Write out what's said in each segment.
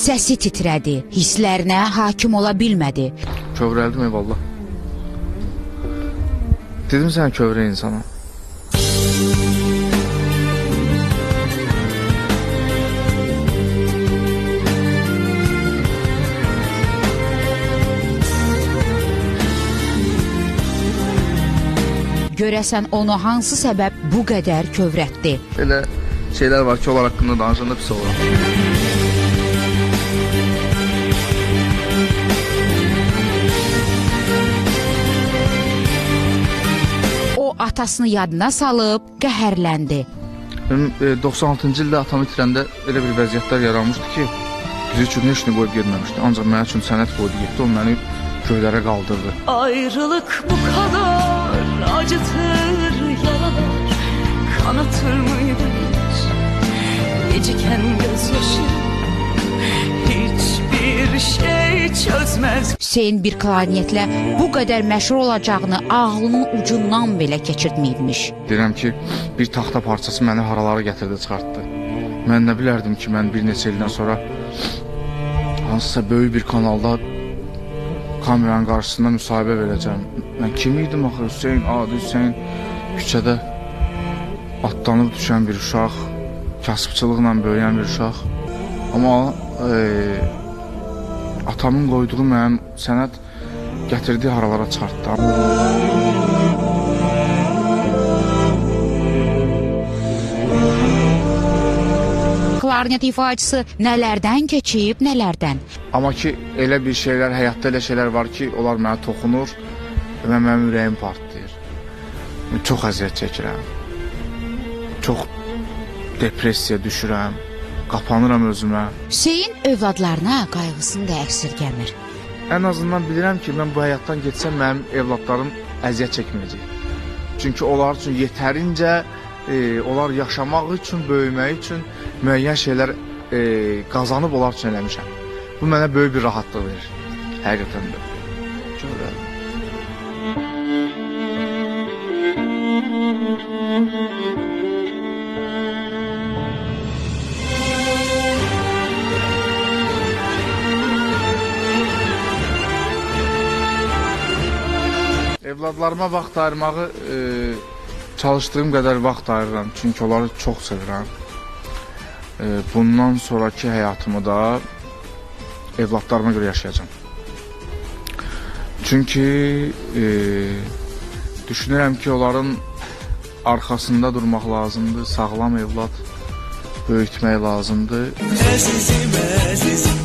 Səsi titrədi, hisslərinə hakim ola bilmədi. Kövrəldim eyvallah. Dedim sən kövrə insana. Görəsən onu hansı səbəb bu qədər kövrətdi? Elə şeylər var ki, onlar haqqında danışanda pis oluram. O atasını yadına salıb qəhərləndi. Mənim e, 96-cı ildə atamı itirəndə elə bir vəziyyətlər yaranmışdı ki, bizi üçün heç nə qoyub getməmişdi. Ancaq mənim üçün sənət qoydu getdi, o məni göylərə qaldırdı. Ayrılık bu kadar Hüseyn bir klarnetlə bu qədər məşhur olacağını ağlının ucundan belə keçirtməyibmiş. Deyirəm ki, bir taxta parçası məni haralara gətirdi, çıxartdı. Mən nə bilərdim ki, mən bir neçə ildən sonra hansısa böyük bir kanalda kameranın qarşısında müsahibə verəcəm. Mən kim idim axı? Hüseyn, adi Hüseyn küçədə atlanıb düşən bir uşaq, kasıbçılıqla böyüyən bir uşaq. Amma e, atamın qoyduğu mənim sənət gətirdiyi haralara çıxartdı. Klarnet ifaçısı nələrdən keçib, nələrdən? Amma ki elə bir şeylər, həyatda elə şeylər var ki, onlar mənə toxunur və mənim ürəyim partlayır. Çox əziyyət çəkirəm. Çox depressiyaya düşürəm. Qapanıram özümə. Hüseyn övladlarına qayğısını da əksirgəmir. Ən azından bilirəm ki, mən bu həyatdan getsəm mənim övladlarım əziyyət çəkməyəcək. Çünki onlar üçün yetərincə e, onlar yaşamaq üçün, böyümək üçün müəyyən şeylər e, qazanıb onlar üçün eləmişəm. Bu mənə böyük bir rahatlıq verir. Həqiqətən də. Görürəm. Evladlarıma vaxt ayırmağı e, çalışdığım qədər vaxt ayırıram. Çünki onları çox sevirəm. E, bundan sonraki həyatımı da evladlarıma görə yaşayacağam. Çünki e, düşünürəm ki, onların arxasında durmaq lazımdır. Sağlam evlad böyütmək lazımdır. Əzizim, əzizim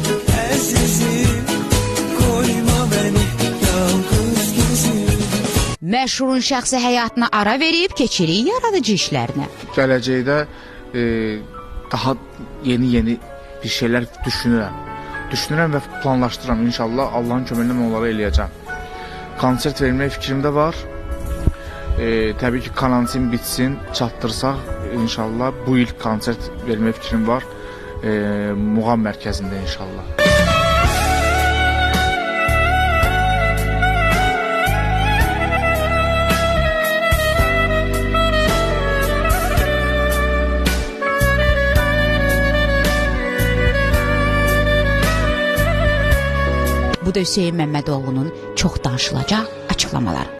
Məşhurun şəxsi həyatına ara verib keçirik yaradıcı işlərinə. gələcəkdə e, daha yeni-yeni bir şeylər düşünürəm. Düşünürəm və planlaşdırıram. İnşallah Allahın köməyi ilə onları eləyəcəm. Konsert vermək fikrimdə var. E, təbii ki, karantin bitsin, çatdırsaq inşallah bu il konsert vermək fikrim var. E, Muğam mərkəzində inşallah. Bu da Hüseyn Məmmədoğlunun çox danışılacaq açıqlamaları.